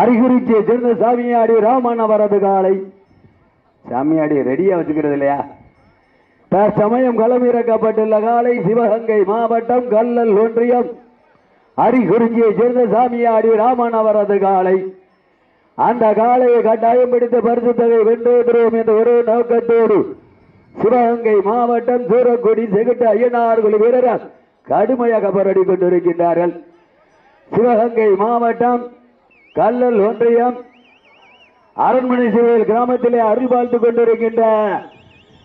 அறிகுறிச்சியை சேர்ந்த சாமியாடி ராமன் அவரது காலை. சாமியாடி ரெடியா வச்சுக்கிறது இல்லையா? தற்சமயம் களமிறக்கப்பட்டுள்ள காலை சிவகங்கை மாவட்டம் கல்லல் ஒன்றியம். அரிகுறிஞ்சியை சேர்ந்த சாமியாடி ராமன் அவரது காலை. அந்த காலையை கட்டாயம் பிடித்து பரிசு தொகை வென்றோடுவோம் என்ற ஒரு நோக்கத்தோடு சிவகங்கை மாவட்டம் சூரக்குடி செகுட்டு ஐயனார் குழு வீரர்கள் கடுமையாக போராடி கொண்டிருக்கின்றார்கள். சிவகங்கை மாவட்டம் கல்லல் ஒன்றியம் அரண்மனை சிறுவையில் கிராமத்திலே அருள் வாழ்த்து கொண்டிருக்கின்ற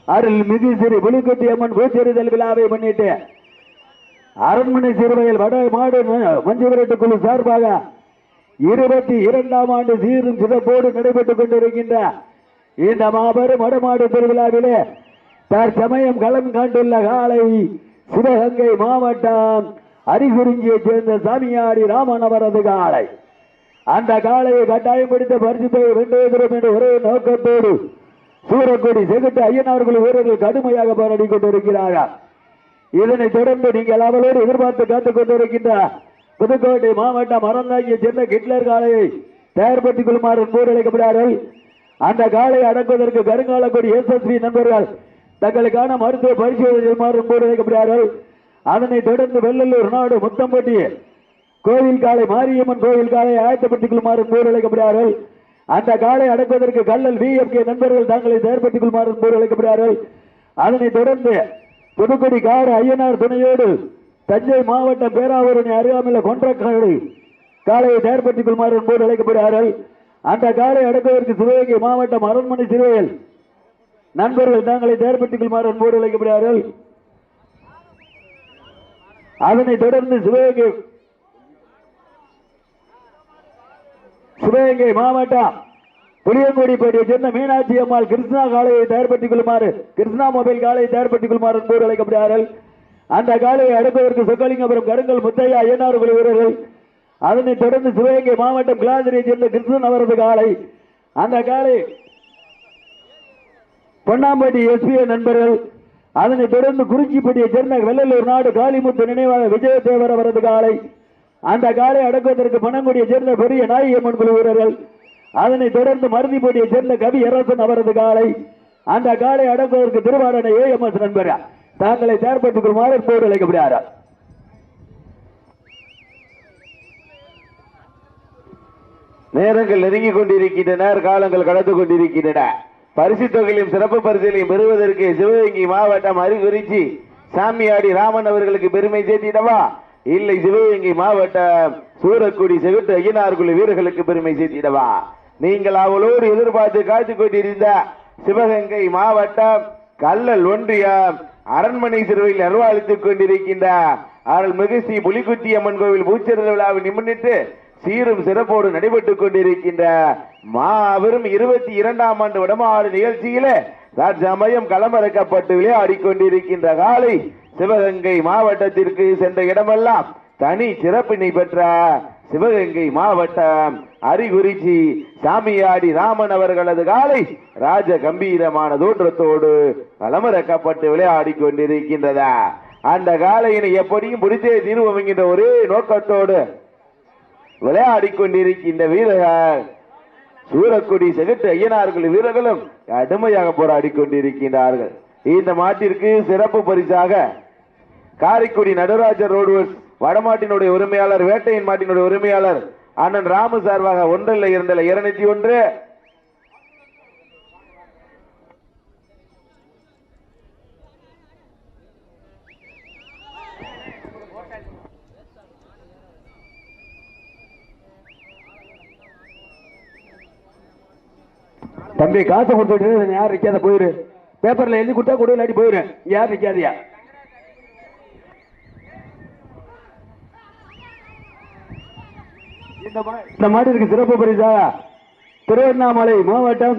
அருள் மிகு சிறு புலிக்குட்டி அம்மன் பூச்செறிதல் விழாவை முன்னிட்டு அரண்மனை சிறுவையில் வட மாடு மஞ்சுவிரட்டு குழு சார்பாக இருபத்தி இரண்டாம் ஆண்டு சீரும் சிறப்போடு நடைபெற்றுக் கொண்டிருக்கின்ற இந்த மாபெரும் வடமாடு திருவிழாவிலே தற்சமயம் களம் கண்டுள்ள காலை சிவகங்கை மாவட்டம் அரிகுறிஞ்சியைச் சேர்ந்த சாமியாடி ராமன் அவரது காலை. அந்த காலையை கட்டாயம் பிடித்த பரிசுத்தை வென்றுகிறோம் என்ற ஒரே நோக்கத்தோடு சூரக்குடி செகுட்டு ஐயனார்கள் வீரர்கள் கடுமையாக போராடி கொண்டிருக்கிறார்கள். இதனைத் தொடர்ந்து நீங்கள் அவளோடு எதிர்பார்த்து காத்துக் கொண்டிருக்கின்ற புதுக்கோட்டை மாவட்டம் அறந்தாங்கிய சேர்ந்த கிட்லர் காளையை தயார்படுத்திக் கொள்ளுமாறு போர் அழைக்கப்படுகிறார்கள். அந்த காளையை அடக்குவதற்கு கருங்கால கருங்காலக்குடி எஸ்எஸ்பி நண்பர்கள் தங்களுக்கான மருத்துவ பரிசோதனை செய்யுமாறு போர் அழைக்கப்படுகிறார்கள். அதனைத் தொடர்ந்து வெள்ளலூர் நாடு முத்தம்பட்டி கோவில் காலை மாரியம்மன் கோவில் காலை ஆயத்தப்படுத்திக் கொள்ளுமாறு போர் அந்த காலை அடக்குவதற்கு கல்லல் விஎம்கே நண்பர்கள் தங்களை தயார்படுத்திக் கொள்ளுமாறு போர் அழைக்கப்படுகிறார்கள். அதனைத் தொடர்ந்து புதுக்குடி காடு ஐயனார் துணையோடு தஞ்சை மாவட்டம் பேராவூரணி அருகாமையில் கொன்றக்காடு காலையை தயார்படுத்திக் கொள்ளுமாறு போர் அழைக்கப்படுகிறார்கள். அந்த காலை அடக்குவதற்கு சிவகங்கை மாவட்டம் அரண்மனை சிறுவையில் நண்பர்கள் தாங்களை தயார்படுத்திக் கொள்ளுமாறு போர் அழைக்கப்படுகிறார்கள். அதனைத் தொடர்ந்து சிவகங்கை சிவகங்கை மாவட்டம் புளியங்குடிப்பேட்டையை சேர்ந்த மீனாட்சி அம்மாள் கிருஷ்ணா காளையை தயார்படுத்திக் கொள்ளுமாறு கிருஷ்ணா மொபைல் காளையை தயார்படுத்திக் கொள்ளுமாறு போர் அழைக்கப்படுகிறார்கள். அந்த காளையை அடுப்பதற்கு சொக்கலிங்கபுரம் கருங்கல் முத்தையா ஐயனார் குழு வீரர்கள் அதனைத் தொடர்ந்து சிவகங்கை மாவட்டம் கிளாதிரியை சேர்ந்த கிருஷ்ணன் அவரது காளை. அந்த காளை பொன்னாம்பட்டி எஸ்பிஐ நண்பர்கள் அதனைத் தொடர்ந்து குறிச்சிப்பட்டியை சேர்ந்த வெள்ளலூர் நாடு காளிமுத்து நினைவாக விஜயதேவர் அவரது காலை அந்த காலை அடக்குவதற்கு பணங்குடியை சேர்ந்த பெரிய நாயகம்மன் குழு வீரர்கள். அதனைத் தொடர்ந்து மருதிப்பட்டியை சேர்ந்த கவி அரசன் அவரது காலை அந்த காலை அடக்குவதற்கு திருவாரணை ஏஎம்எஸ் நண்பர். தாங்களை செயற்பட்டுக் கொள்ளுமாறு போடு அழைக்கப்படுகிறார். நேரங்கள் நெருங்கிக் கொண்டிருக்கின்றன காலங்கள் கடந்து கொண்டிருக்கின்றன. பரிசு தொகையிலும் சிறப்பு பரிசுகளையும் பெறுவதற்கு சிவகங்கை மாவட்டம் அறிகுறிச்சி சாமியாடி ராமன் அவர்களுக்கு பெருமை சேர்த்திடவா? இல்லை சிவகங்கை மாவட்டம் சூரக்குடி செகுட்டு ஐயனார்குழு வீரர்களுக்கு பெருமை சேர்த்திடவா? நீங்கள் அவளோடு எதிர்பார்த்து காத்துக் கொண்டிருந்த சிவகங்கை மாவட்டம் கல்லல் ஒன்றியம் அரண்மனை சிறுவையில் நிர்வாகித்துக் கொண்டிருக்கின்ற அருள்மிகு ஸ்ரீ புலிக்குத்தி அம்மன் கோவில் பூச்செருள் விழாவை முன்னிட்டு சீரும் சிறப்போடு நடைபெற்றுக் கொண்டிருக்கின்ற மாபெரும் இருபத்தி இரண்டாம் ஆண்டு வடமாடு நிகழ்ச்சியிலே தற்சமயம் களமிறக்கப்பட்டு விளையாடி கொண்டிருக்கின்ற காலை சிவகங்கை மாவட்டத்திற்கு சென்ற இடமெல்லாம் தனி சிறப்பினை பெற்ற சிவகங்கை மாவட்டம். அரிகுறிச்சி சாமியாடி ராமன் அவர்களது காலை ராஜ கம்பீரமான தோற்றத்தோடு களமிறக்கப்பட்டு விளையாடி கொண்டிருக்கின்றதா? அந்த காலையினை எப்படியும் பிடித்தே தீர்வோம் என்கின்ற ஒரே நோக்கத்தோடு விளையாடி கொண்டிருக்கின்ற வீரர்கள். சூரக்குடி செகுட்டு ஐயனார்கள் வீரர்களும் கடுமையாக போராடி கொண்டிருக்கின்றார்கள். இந்த மாட்டிற்கு சிறப்பு பரிசாக காரைக்குடி நடராஜர் ரோடுவர்ஸ் வடமாட்டினுடைய உரிமையாளர் வேட்டையின் மாட்டினுடைய உரிமையாளர் அண்ணன் ராமு சார்பாக ஒன்றில் இரண்டல்ல இருநூத்தி ஒன்று. தம்பி காசை கொடுத்து யார் நிக்காத போயிரு. பேப்பர்ல எழுதி கொடுத்தா கொடு இல்லாட்டி போயிரு. யார் நிக்காதியா? இந்த இந்த மாட்டிற்கு சிறப்பு பரிசா. திருவண்ணாமலை மாவட்டம்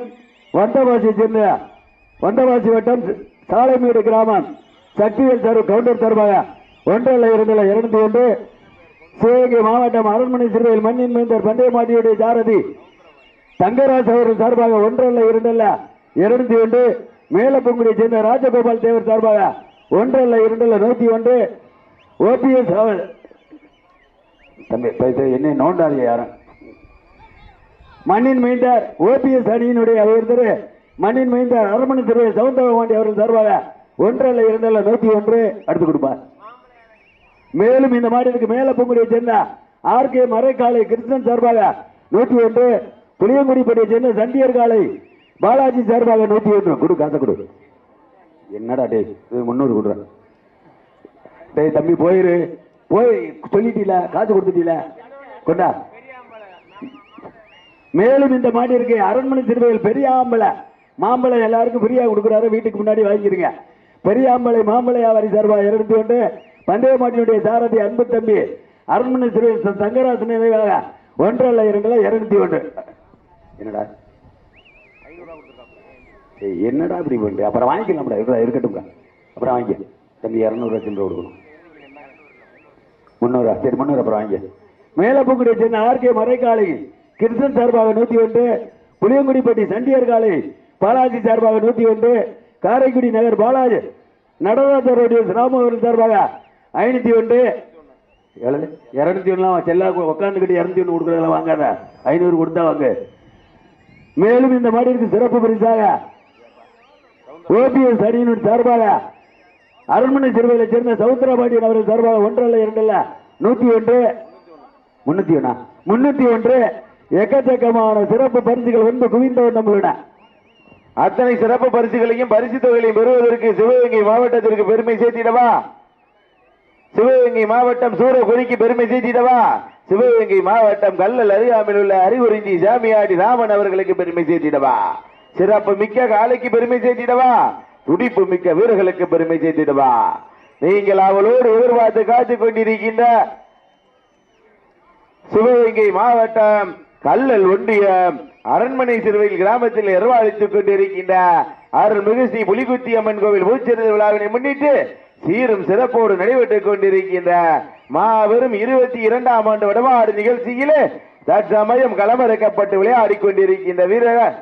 வந்தவாசி சேர்ந்த வந்தவாசி வட்டம் சாலைமேடு கிராமம் சக்திவேல் சார் கவுண்டர் சார்பாக ஒன்றில் இரண்டுல இரண்டு ஒன்று சிவகங்கை மாவட்டம் அரண்மனை சிறுவையில் மண்ணின் மைந்தர் பண்டைய மாட்டியுடைய சாரதி தங்கராஜ் அவர்கள் சார்பாக ஒன்றல்ல இரண்டல்ல இருநூத்தி ஒன்று மேலப்பங்குடியை சேர்ந்த ராஜகோபால் தேவர் சார்பாக ஒன்றல்ல இரண்டல்ல நூத்தி ஒன்று ஓபிஎஸ் தம்பி பேச என்ன நோண்டாதீங்க யாரும். மண்ணின் மைந்தார் ஓபிஎஸ் அணியினுடைய ஒருத்தர் மண்ணின் மைந்தார் அரண்மனை திரு சவுந்தரபாண்டி அவர்கள் சார்பாக ஒன்றல்ல இரண்டல்ல நூத்தி ஒன்று அடுத்து கொடுப்பார். மேலும் இந்த மாடிற்கு மேல பொங்குடியை சேர்ந்த ஆர் கே மறைக்காலை கிருஷ்ணன் சார்பாக நூத்தி ஒன்று புளியங்குடிப்பட்டியை சேர்ந்த சண்டியர் காலை பாலாஜி சார்பாக நூத்தி ஒன்று. கொடு காசை கொடு. என்னடா டேய் இது முன்னூறு கொடுறேன் டேய் தம்பி போயிரு. போய் சொல்லிட்டீல காசு கொடுத்துட்டீல? கொண்டா. மேலும் இந்த மாடி இருக்கு அரண்மனை திருவையில் பெரிய ஆம்பளை மாம்பழம் எல்லாருக்கும் ஃப்ரீயா கொடுக்குறாரு வீட்டுக்கு முன்னாடி வாங்கிடுங்க பெரியாம்பளை மாம்பழ வியாபாரி சார்பாக இருநூத்தி ஒன்று பந்தய மாட்டினுடைய சாரதி அன்பு தம்பி அரண்மனை திருவையில் ச- சங்கராசன் நினைவாக ஒன்றல்ல இரண்டுல இருநூத்தி ஒன்று. என்னடா? ஏய், என்னடா இப்படி பண்ணிட்டு அப்புறம் வாங்கிக்கலாம்டா இருக்கட்டும் அப்புறம் வாங்கிக்க தம்பி இரநூறுவா சில்லறை கொடுக்கணும். முன்னூறா சரி முன்னூறு அப்புறம் வாங்கிக்க மேலப்பூக்குடி சென்னை ஆர்கே மறைக்காலை கிருஷ்ணன் சார்பாக நூத்தி ஒன்று புளியங்குடிப்பட்டி சண்டியர் காலை பாலாஜி சார்பாக நூத்தி ஒன்று காரைக்குடி நகர் பாலாஜி நடராஜருடைய ராமவர்கள் சார்பாக ஐநூத்தி ஒன்று. இரநூத்தி ஒன்றுலாம் செல்லா உட்காந்துக்கிட்டு இரநூத்தி ஒன்று கொடுக்குறதெல்லாம் வாங்காத. ஐநூறு கொடுத்தா வாங்க. மேலும் இந்த மாடிற்கு சிறப்பு பரிசாக ஓபிஎஸ் அணியினுடைய சார்பாக அரண்மனை சிறுவையில சேர்ந்த சவுந்தரபாண்டியன் அவர்கள் சார்பாக ஒன்றல்ல இரண்டல்ல. நூத்தி ஒன்று. முன்னூத்தி ஒண்ணா முன்னூத்தி ஒன்று. எக்கச்சக்கமான சிறப்பு பரிசுகள் வந்து குவிந்தவர் நம்மளோட. அத்தனை சிறப்பு பரிசுகளையும் பரிசு தொகைகளையும் பெறுவதற்கு சிவகங்கை மாவட்டத்திற்கு பெருமை சேர்த்திடவா? சிவகங்கை மாவட்டம் சூரக்குடிக்கு பெருமை சேர்த்திடவா? சிவகங்கை மாவட்டம் கல்லல் அருகாமையில் உள்ள அறிகுறிஞ்சி சாமியாடி ராமன் அவர்களுக்கு பெருமை சேர்த்திடவா? சிறப்பு மிக்க காலைக்கு பெருமை சேர்த்திடவா? துடிப்பு மிக்க வீரர்களுக்கு பெருமை சேர்த்திடுவா? நீங்கள் அவளோடு எதிர்பார்த்து காத்துக் கொண்டிருக்கின்ற சிவகங்கை மாவட்டம் கல்லல் ஒன்றியம் அரண்மனை சிறுவையில் கிராமத்தில் நிர்வாகித்துக் கொண்டிருக்கின்ற அருள்மிகு ஸ்ரீ புலிகுத்தி அம்மன் கோவில் பூச்சிருந்த விழாவினை முன்னிட்டு சீரும் சிறப்போடு நடைபெற்றுக் கொண்டிருக்கின்ற மாபெரும் இருபத்தி இரண்டாம் ஆண்டு வடமாடு நிகழ்ச்சியிலே தற்சமயம் களமிறக்கப்பட்டு விளையாடிக் கொண்டிருக்கின்ற வீரர்கள்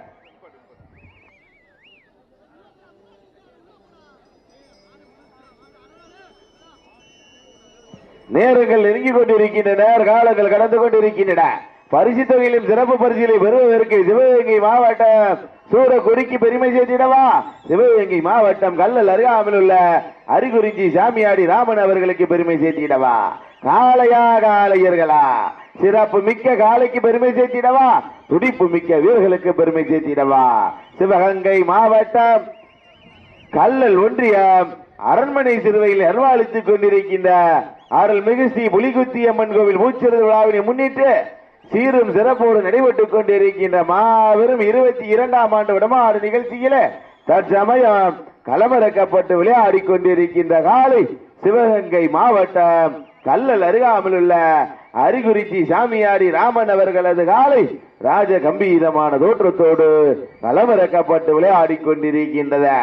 நேரங்கள் நெருங்கிக் கொண்டிருக்கின்றன காலங்கள் கடந்து கொண்டிருக்கின்றன. பரிசு தொகையிலும் சிறப்பு பரிசிலை பெறுவதற்கு சிவகங்கை மாவட்டம் சூரக்குடிக்கு பெருமை சேர்த்திடவா? சிவகங்கை மாவட்டம் கல்லல் அருகாமல் உள்ள அரிகுறிஞ்சி சாமியாடி ராமன் அவர்களுக்கு பெருமை சேர்த்திடவா? காளையா காளையர்களா? சிறப்பு மிக்க காலைக்கு பெருமை சேர்த்திடவா? துடிப்பு மிக்க வீரர்களுக்கு பெருமை சேர்த்திடவா? சிவகங்கை மாவட்டம் கல்லல் ஒன்றியம் அரண்மனை சிறுவையில் அருள்வாளித்துக் கொண்டிருக்கின்ற அருள்மிகு ஸ்ரீ புலிகுத்தி அம்மன் கோவில் மூச்சிறது விழாவினை முன்னிட்டு சீரும் சிறப்போடு நடைபெற்றுக் கொண்டிருக்கின்ற மாபெரும் இருபத்தி இரண்டாம் ஆண்டு விடமாறு நிகழ்ச்சியில தற்சமயம் களமிறக்கப்பட்டு விளையாடி கொண்டிருக்கின்ற காலை சிவகங்கை மாவட்டம் கல்லல் அருகாமல் உள்ள அரிகுறிச்சி சாமியாடி ராமன் அவர்களது காலை ராஜ கம்பீரமான தோற்றத்தோடு களமிறக்கப்பட்டு விளையாடி கொண்டிருக்கின்றது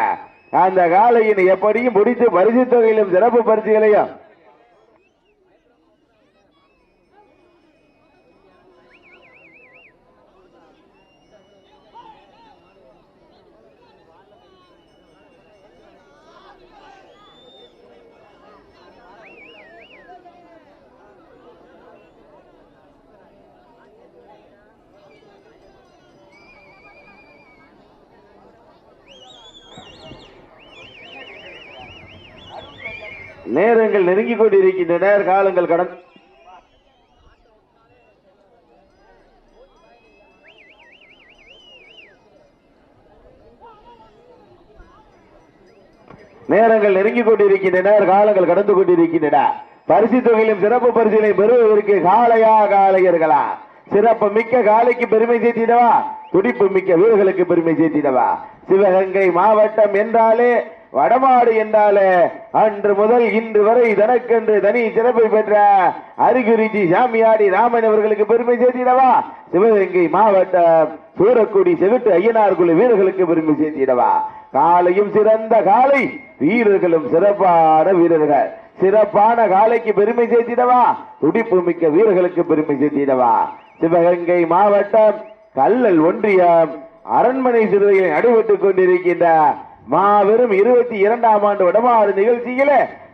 அந்த காலையின் எப்படியும் முடித்து பரிசு தொகையிலும் சிறப்பு பரிசுகளையும் நேரங்கள் நெருங்கிக் கொண்டிருக்கின்றன காலங்கள் கடந்து நேரங்கள் நெருங்கிக் கொண்டிருக்கின்றன காலங்கள் கடந்து கொண்டிருக்கின்றன. பரிசு தொகையிலும் சிறப்பு பரிசுகளை பெறுவதற்கு காளையா காளையர்களா சிறப்பு மிக்க காளைக்கு பெருமை சேர்த்திடவா? துடிப்பு மிக்க வீரர்களுக்கு பெருமை சேர்த்திடவா? சிவகங்கை மாவட்டம் என்றாலே வடமாடு என்றாலே அன்று முதல் இன்று வரை தனக்கென்று தனி சிறப்பை பெற்ற அரிகுறிச்சி சாமியாடி ராமன் அவர்களுக்கு பெருமை சேர்த்திடவா? சிவகங்கை மாவட்டம் சூரக்குடி செவிட்டு ஐயனார் குழு வீரர்களுக்கு பெருமை சேர்த்திடவா? காலையும் சிறந்த காலை வீரர்களும் சிறப்பான வீரர்கள். சிறப்பான காலைக்கு பெருமை சேர்த்திடவா? துடிப்பு மிக்க வீரர்களுக்கு பெருமை சேர்த்திடவா? சிவகங்கை மாவட்டம் கல்லல் ஒன்றியம் அரண்மனை சிறுவையில் நடைபெற்றுக் கொண்டிருக்கின்ற மாபெரும் இருபத்தி இரண்டாம் ஆண்டு வடமாறு நிகழ்ச்சியில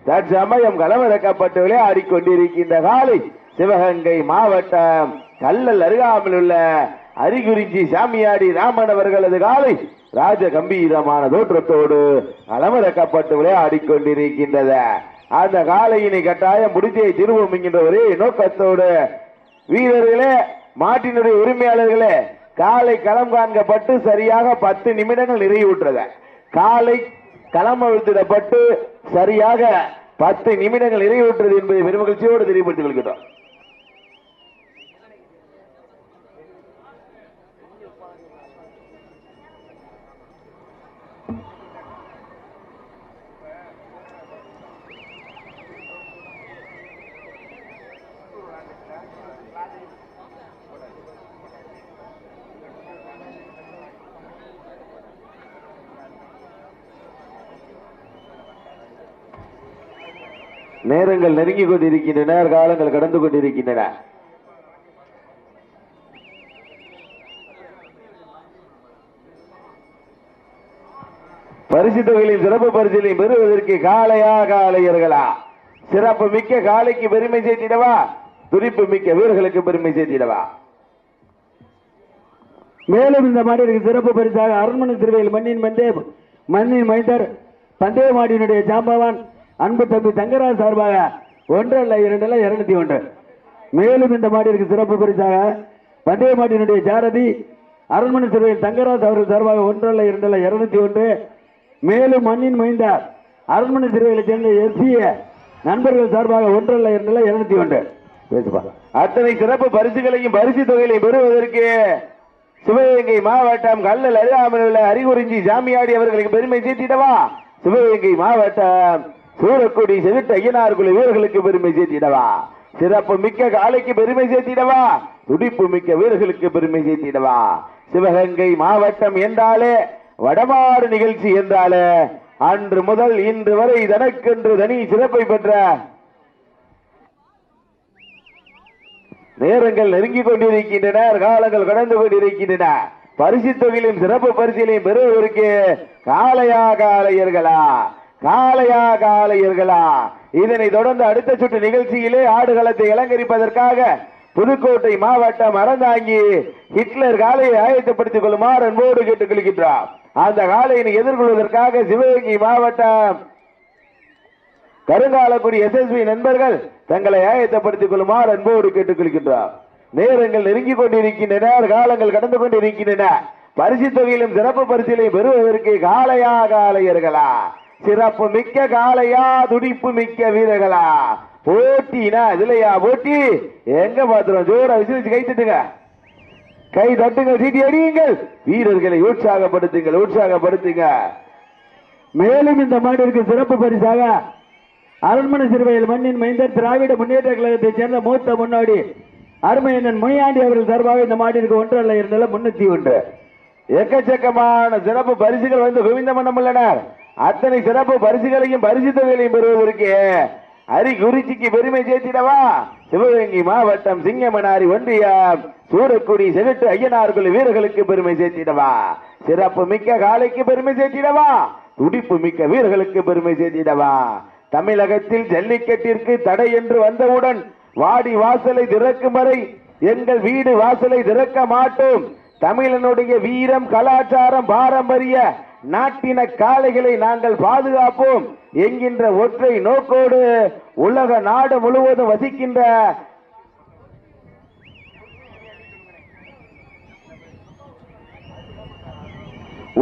தற்சமயம் களமிறக்கப்பட்டு விளையாடிக்கொண்டிருக்கின்ற காலை சிவகங்கை மாவட்டம் கல்லல் அருகாமல் உள்ள அரிகுறிஞ்சி சாமியாடி ராமன் அவர்களது காலை ராஜ கம்பீரமான தோற்றத்தோடு களமிறக்கப்பட்டு விளையாடிக் கொண்டிருக்கின்றது அந்த காலையினை கட்டாயம் முடிச்சே திருவோம் என்கின்ற ஒரே நோக்கத்தோடு வீரர்களே மாட்டினுடைய உரிமையாளர்களே காலை களம் காண்கப்பட்டு சரியாக பத்து நிமிடங்கள் நிறைவுற்றது. காலை களம் அழுத்திடப்பட்டு சரியாக பத்து நிமிடங்கள் நிறைவேற்றது என்பதை பெருமகிழ்ச்சியோடு தெரியப்படுத்திக் கொள்கிறோம். நேரங்கள் நெருங்கிக் கொண்டிருக்கின்றன காலங்கள் கடந்து கொண்டிருக்கின்றன. பரிசு தொகையிலும் சிறப்பு பரிசிலையும் பெறுவதற்கு காலையா காலையர்களா சிறப்பு மிக்க காலைக்கு பெருமை சேர்த்திடவா? துடிப்பு மிக்க வீரர்களுக்கு பெருமை சேர்த்திடவா? மேலும் இந்த மாடிற்கு சிறப்பு பரிசாக அரண்மனை திருவையில் மண்ணின் மந்தே மண்ணின் மைந்தர் பந்தய மாடியினுடைய ஜாம்பவான் அன்பு தம்பி தங்கராஜ் சார்பாக ஒன்று அல்ல இரண்டு அல்ல இருநூத்தி ஒன்று. மேலும் இந்த மாடிற்கு சிறப்பு பரிசாக பந்தய மாட்டினுடைய சாரதி அரண்மனை சிறுவையில் தங்கராஜ் அவர்கள் சார்பாக ஒன்று அல்ல இரண்டு அல்ல இருநூத்தி ஒன்று. மேலும் மண்ணின் மைந்தார் அரண்மனை சிறுவைகளை சேர்ந்த எஸ்சிய நண்பர்கள் சார்பாக ஒன்று அல்ல இரண்டு அல்ல இருநூத்தி ஒன்று. பேசுப்பா. அத்தனை சிறப்பு பரிசுகளையும் பரிசு தொகையிலையும் பெறுவதற்கு சிவகங்கை மாவட்டம் கல்லல் அருகாமல் உள்ள அறிகுறிஞ்சி ஜாமியாடி அவர்களுக்கு பெருமை சேர்த்திடவா? சிவகங்கை மாவட்டம் சூரக்குடி செவிட்டு ஐயனார் குழு வீரர்களுக்கு பெருமை சேர்த்திடவா. சிறப்பு மிக்க காலைக்கு பெருமை சேர்த்திடவா. துடிப்பு மிக்க வீரர்களுக்கு பெருமை சேர்த்திடவா. சிவகங்கை மாவட்டம் என்றாலே வடமாடு நிகழ்ச்சி என்றாலே அன்று முதல் இன்று வரை தனக்கென்று தனி சிறப்பை பெற்ற நேரங்கள் நெருங்கிக் கொண்டிருக்கின்றன காலங்கள் கடந்து கொண்டிருக்கின்றன. பரிசு தொகையிலும் சிறப்பு பரிசிலையும் பெறுவதற்கு காலையா காலையர்களா காளையா காளையர்களா. இதனை தொடர்ந்து அடுத்த சுற்று நிகழ்ச்சியிலே ஆடுகளத்தை அலங்கரிப்பதற்காக புதுக்கோட்டை மாவட்டம் அறந்தாங்கி ஹிட்லர் காளையை ஆயத்தப்படுத்திக் கொள்ளுமாறு அன்போடு கேட்டுக் கொள்கின்றார் அந்த காளையினை எதிர்கொள்வதற்காக சிவகங்கை மாவட்டம் கருங்காலக்குடி எஸ்எஸ்பி நண்பர்கள் தங்களை ஆயத்தப்படுத்திக் கொள்ளுமாறு அன்போடு கேட்டுக் கொள்கின்றார் நேரங்கள் நெருங்கிக் கொண்டிருக்கின்றன காலங்கள் கடந்து கொண்டிருக்கின்றன. பரிசு தொகையிலும் சிறப்பு பரிசிலையும் பெறுவதற்கு காளையா காளையர்களா. சிறப்பு மிக்க காளையா துடிப்பு மிக்க வீரர்களா? போட்டினா இதுலயா போட்டி? எங்க பாத்துறோம் ஜோரா விசிலிச்சு கை தட்டுங்க. கை தட்டுங்கள் சீட்டி அடியுங்கள். வீரர்களை உற்சாகப்படுத்துங்கள் உற்சாகப்படுத்துங்க. மேலும் இந்த மாநிலருக்கு சிறப்பு பரிசாக அரண்மனை சிறுவையில் மண்ணின் மைந்தர் திராவிட முன்னேற்ற கழகத்தைச் சேர்ந்த மூத்த முன்னோடி அருமையண்ணன் முனியாண்டி அவர்கள் சார்பாக இந்த மாட்டிற்கு ஒன்று அல்ல இருந்தாலும் முன்னூத்தி ஒன்று. எக்கச்சக்கமான சிறப்பு பரிசுகள் வந்து குவிந்த மன்னம் உள்ளனர் அத்தனை சிறப்பு பரிசுகளையும் பரிசு தொகைகளையும் பெறுவதற்கு அரிகுறிச்சிக்கு பெருமை சேர்த்திடவா? சிவகங்கை மாவட்டம் சிங்கமனாரி ஒன்றியம் சூரக்குடி செவிட்டு ஐயனார்கள் வீரர்களுக்கு பெருமை சேர்த்திடவா? சிறப்பு மிக்க காலைக்கு பெருமை சேர்த்திடவா? துடிப்பு மிக்க வீரர்களுக்கு பெருமை சேர்த்திடவா? தமிழகத்தில் ஜல்லிக்கட்டிற்கு தடை என்று வந்தவுடன் வாடி வாசலை திறக்கும் வரை எங்கள் வீடு வாசலை திறக்க மாட்டோம். தமிழனுடைய வீரம் கலாச்சாரம் பாரம்பரிய நாட்டின காளைகளை நாங்கள் பாதுகாப்போம் என்கின்ற ஒற்றை நோக்கோடு உலக நாடு முழுவதும் வசிக்கின்ற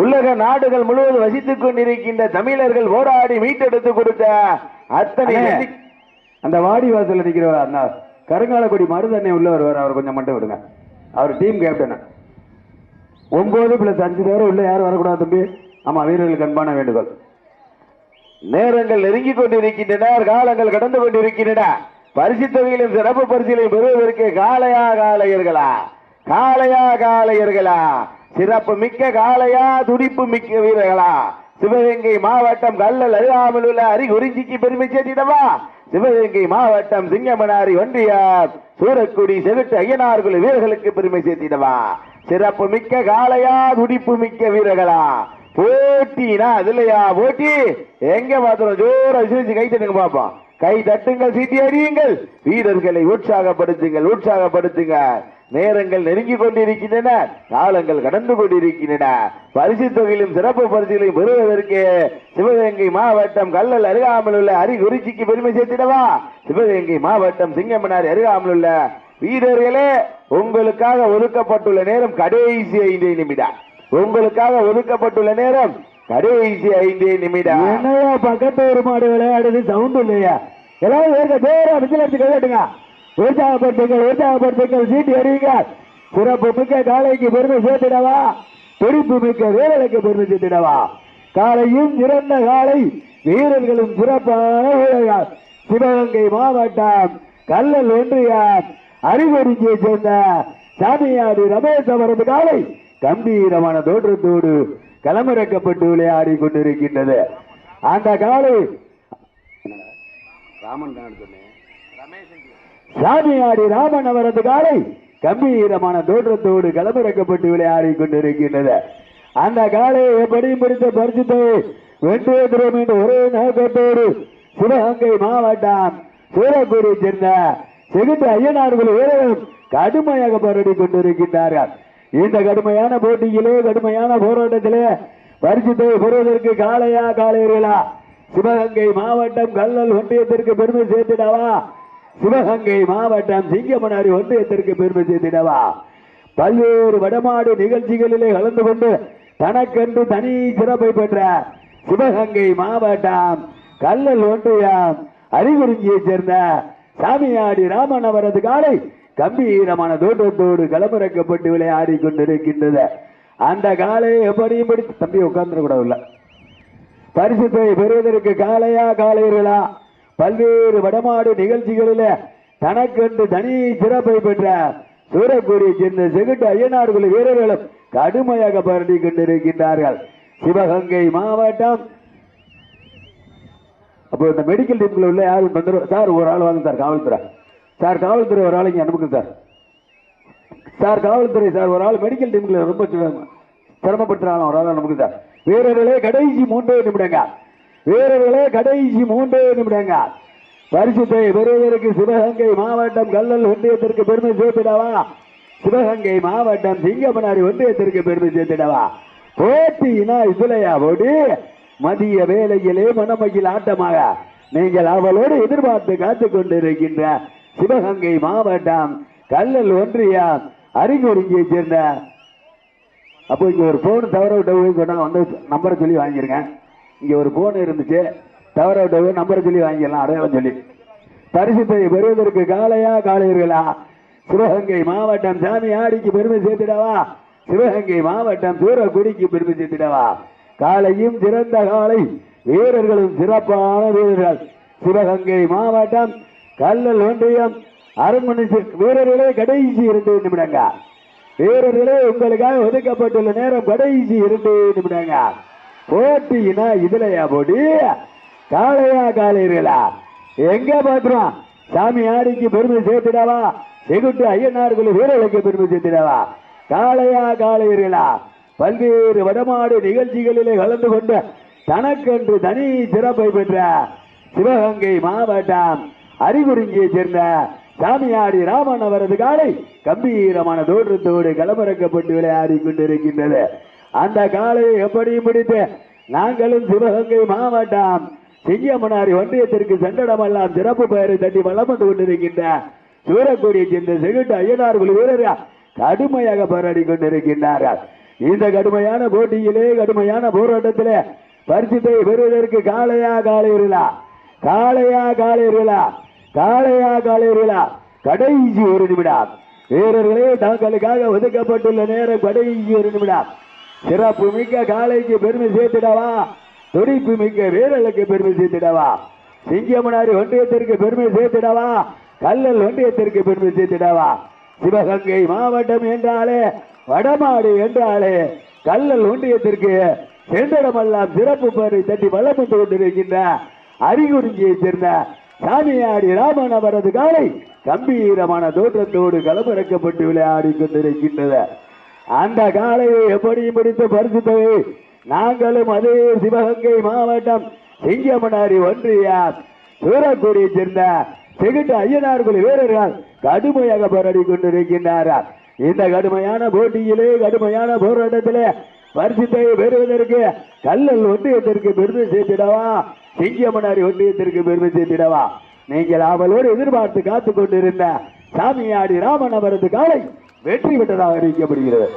உலக நாடுகள் முழுவதும் வசித்துக் கொண்டிருக்கின்ற தமிழர்கள் போராடி மீட்டெடுத்து கொடுத்த அத்தனை அந்த வாடி வாசல்ல நிக்கிறவர் அந்த கருங்காலக்குடி மருதண்ணை உள்ள வருவார் அவர் கொஞ்சம் மட்டும் விடுங்க. அவர் டீம் கேப்டன். ஒன்பது பிளஸ் அஞ்சு பேரும் உள்ள யாரும் வரக்கூடாது தம்பி. ஆமா வீரர்களுக்கு அன்பான வேண்டுகோள். நேரங்கள் நெருங்கிக் கொண்டிருக்கின்றன காலங்கள் கடந்து கொண்டிருக்கின்றன. பரிசு தொகையிலும் சிறப்பு பரிசிலையும் பெறுவதற்கு காளையா காளையர்களா? காளையா காளையர்களா? சிறப்பு மிக்க காளையா துடிப்பு மிக்க வீரர்களா? சிவகங்கை மாவட்டம் கல்லல் அருகாமல் உள்ள அரிகுறிஞ்சிக்கு பெருமை சேர்த்திடவா? சிவகங்கை மாவட்டம் சிங்கமனாரி ஒன்றியார் சூரக்குடி செவிட்டு ஐயனார்குல வீரர்களுக்கு பெருமை சேர்த்திடவா? சிறப்பு மிக்க காளையா துடிப்பு மிக்க வீரர்களா? போட்டினா அதுலயா? போட்டி? எங்க பாத்துறோம் ஜோர விசிலிச்சு கை தட்டுங்க பாப்பா. கை தட்டுங்கள் சீட்டி அறியுங்கள் வீரர்களை உற்சாகப்படுத்துங்கள் உற்சாகப்படுத்துங்க. நேரங்கள் நெருங்கி கொண்டிருக்கின்றன. காலங்கள் கடந்து கொண்டிருக்கின்றன. பரிசு தொகையிலும் சிறப்பு பரிசுகளையும் பெறுவதற்கு சிவகங்கை மாவட்டம் கல்லல் அருகாமல் உள்ள அரிகுறிச்சிக்கு பெருமை சேர்த்திடவா? சிவகங்கை மாவட்டம் சிங்கமனார் அருகாமல் உள்ள வீரர்களே உங்களுக்காக ஒதுக்கப்பட்டுள்ள நேரம் கடைசி ஐந்து நிமிடம். உங்களுக்காக ஒதுக்கப்பட்டுள்ள நேரம் கடைசி ஐந்து நிமிடம். என்னையா பக்கத்து ஒரு மாடு விளையாடுது? சவுண்ட் இல்லையா? எல்லாரும் வேற பேரா விசில் எடுத்து கையாட்டுங்க. உற்சாகப்படுத்துங்கள் உற்சாகப்படுத்துங்கள். சீட்டு அறிவிங்க சிறப்பு மிக்க காளைக்கு பெருமை சேர்த்திடவா? துடிப்பு மிக்க வீரர்களுக்கு பெருமை சேர்த்திடவா? காலையும் சிறந்த காலை வீரர்களும் சிறப்பான வீரர்கள். சிவகங்கை மாவட்டம் கல்லல் ஒன்றியம் அறிவறிஞ்சியை சேர்ந்த சாமியாடி ரமேஷ் அவரது காலை கம்பீரமான தோற்றத்தோடு களமிறக்கப்பட்டு விளையாடி கொண்டிருக்கின்றது. அந்த காலை ராமன் சாமியாடி ராமன் அவரது காலை கம்பீரமான தோற்றத்தோடு களமிறக்கப்பட்டு விளையாடி கொண்டிருக்கின்றது. அந்த காலை எப்படி முடித்த பரிசுத்தை வென்றுகிறோம் என்று ஒரே நோக்கத்தோடு சிவகங்கை மாவட்டம் சூரக்குடி சேர்ந்த செகுட்டு ஐயனார்கள் வீரர்களும் கடுமையாக போராடி கொண்டிருக்கின்றார்கள். இந்த கடுமையான போட்டியிலே கடுமையான போராட்டத்திலே பரிசுத்தை பெறுவதற்கு காளையா காளையர்களா? சிவகங்கை மாவட்டம் கல்லல் ஒன்றியத்திற்கு பெருமை சேர்த்திடவா? சிவகங்கை மாவட்டம் சிங்கமனாரி ஒன்றியத்திற்கு பெருமை சேர்த்திடவா? பல்வேறு வடமாடு நிகழ்ச்சிகளிலே கலந்து கொண்டு தனக்கென்று தனி சிறப்பை பெற்ற சிவகங்கை மாவட்டம் கல்லல் ஒன்றியம் அறிகுறிஞ்சியைச் சேர்ந்த சாமியாடி ராமன் அவரது காலை கம்பீரமான தோட்டத்தோடு களமிறக்கப்பட்டு விளையாடி கொண்டிருக்கின்றது அந்த காலை எப்படியும் பிடித்து தம்பி உட்கார்ந்துட பரிசுத்தை பெறுவதற்கு காளையா காலையர்களா? பல்வேறு வடமாடு நிகழ்ச்சிகளில் தனக்கென்று தனி சிறப்பை பெற்ற சூரக்குடியை சேர்ந்த செகுட்டு ஐயனார்கள் வீரர்களும் கடுமையாக பரடி கொண்டிருக்கின்றார்கள் சிவகங்கை மாவட்டம். அப்போ இந்த மெடிக்கல் டீம்ல உள்ள யாரும் தொந்தரவு சார் ஒரு ஆள் வாங்க சார் காவல்துறை. சார் காவல்துறை ஒரு ஆள் இங்கே அனுப்புங்க சார். சார் காவல்துறை சார் ஒரு ஆள் மெடிக்கல் டீமில் ரொம்ப சிரம- சிரமப்பட்டுறாங்க ஒரு ஆள் அனுப்புங்க சார். வீரர்களே கடைசி மூன்றே நிமிடங்க. வீரர்களே கடைசி மூன்றே நிமிடங்க. பரிசுத்தை பெறுவதற்கு சிவகங்கை மாவட்டம் கல்லல் ஒன்றியத்திற்கு பெருமை சேர்த்திடவா? சிவகங்கை மாவட்டம் சிங்கமனாரி ஒன்றியத்திற்கு பெருமை சேர்த்திடவா? போட்டினா இசுலையா போடி? மதிய வேளையிலே மனமகில் ஆட்டமாக. நீங்கள் அவளோடு எதிர்பார்த்து காத்துக் கொண்டிருக்கின்ற சிவகங்கை மாவட்டம் கல்லல் ஒன்றியம் அறிகுறிஞ்சியை சேர்ந்த அப்போ இங்க ஒரு போன் தவற விட்டவு சொன்னாங்க வந்து நம்பரை சொல்லி வாங்கியிருக்கேன் இங்க ஒரு போன் இருந்துச்சு. தவற விட்டவு நம்பரை சொல்லி வாங்கிடலாம். அடையாளம் சொல்லி. பரிசுத்தை பெறுவதற்கு காளையா காளையர்களா? சிவகங்கை மாவட்டம் சாமி ஆடிக்கு பெருமை சேர்த்திடவா? சிவகங்கை மாவட்டம் சூரக்குடிக்கு பெருமை சேர்த்திடவா? காலையும் சிறந்த காலை வீரர்களும் சிறப்பான வீரர்கள். சிவகங்கை மாவட்டம் கல்லல் ஒன்றியம் அரண்மனை வீரர்களே கடைசி இரண்டு நிமிடங்க. வீரர்களே உங்களுக்காக ஒதுக்கப்பட்டுள்ள நேரம் கடைசி இரண்டு நிமிடங்க. போட்டினா இதுலயா போட்டி? காளையா காளையர்களா? எங்க பாக்குறோம் சாமி ஆடிக்கு பெருமை சேர்த்துடாவா? செகுட்டு ஐயனார்கள் வீரர்களுக்கு பெருமை சேர்த்துடாவா? காளையா காளையர்களா? பல்வேறு வடமாடு நிகழ்ச்சிகளிலே கலந்து கொண்ட தனக்கென்று தனி சிறப்பை பெற்ற சிவகங்கை மாவட்டம் அறிகுறிஞ்சியை சேர்ந்த சாமியாடி ராமன் அவரது காலை கம்பீரமான தோற்றத்தோடு களமிறக்கப்பட்டு விளையாடி கொண்டிருக்கின்றது. அந்த காலையை எப்படியும் பிடித்து நாங்களும் சிவகங்கை மாவட்டம் சிங்கமனாரி ஒன்றியத்திற்கு சென்றடமெல்லாம் சிறப்பு பெயரை தட்டி வளம் வந்து கொண்டிருக்கின்ற சூரக்குடியை சேர்ந்த செகுட்டு ஐயனார்கள் வீரர்கள் கடுமையாக போராடி கொண்டிருக்கின்றார்கள். இந்த கடுமையான போட்டியிலே கடுமையான போராட்டத்திலே பரிசுத்தை பெறுவதற்கு காளையா காளையர்களா காளையா காளையர்களா? காளையா காளையர்களா? கடைசி ஒரு நிமிடம். வீரர்களே தங்களுக்காக ஒதுக்கப்பட்டுள்ள நேரம் கடைசி ஒரு நிமிடம். சிறப்பு மிக்க காளைக்கு பெருமை சேர்த்திடவா? துடிப்பு மிக்க வீரர்களுக்கு பெருமை சேர்த்திடவா? சிங்கமனாரி ஒன்றியத்திற்கு பெருமை சேர்த்திடவா? கல்லல் ஒன்றியத்திற்கு பெருமை சேர்த்திடவா? சிவகங்கை மாவட்டம் என்றாலே வடமாடு என்றாலே கல்லல் ஒன்றியத்திற்கு சென்றடமெல்லாம் சிறப்பு பெயரை தட்டி வளம் கொண்டிருக்கின்ற அறிகுறிஞ்சியை சேர்ந்த சாமியாடி ராமன் அவரது காலை கம்பீரமான தோற்றத்தோடு களமிறக்கப்பட்டு விளையாடி கொண்டிருக்கின்றது. அந்த காலையை எப்படி பிடித்து பரிசுத்தவை நாங்களும் அதே சிவகங்கை மாவட்டம் சிங்கமனாரி ஒன்றியார் சூரக்குடியை சேர்ந்த செகுட்டு ஐயனார்கள் வீரர்கள் கடுமையாக போராடி கொண்டிருக்கின்றார்கள். இந்த கடுமையான போட்டியிலே கடுமையான போராட்டத்திலே பரிசுத்தை பெறுவதற்கு கல்லல் ஒன்றியத்திற்கு பெருமை சேர்த்திடவா? சிங்கமனாரி ஒன்றியத்திற்கு பெருமை சேர்த்திடவா? நீங்கள் அவளோடு எதிர்பார்த்து காத்துக் கொண்டிருந்த சாமியாடி ராமன் அவரது காலை வெற்றி பெற்றதாக அறிவிக்கப்படுகிறது.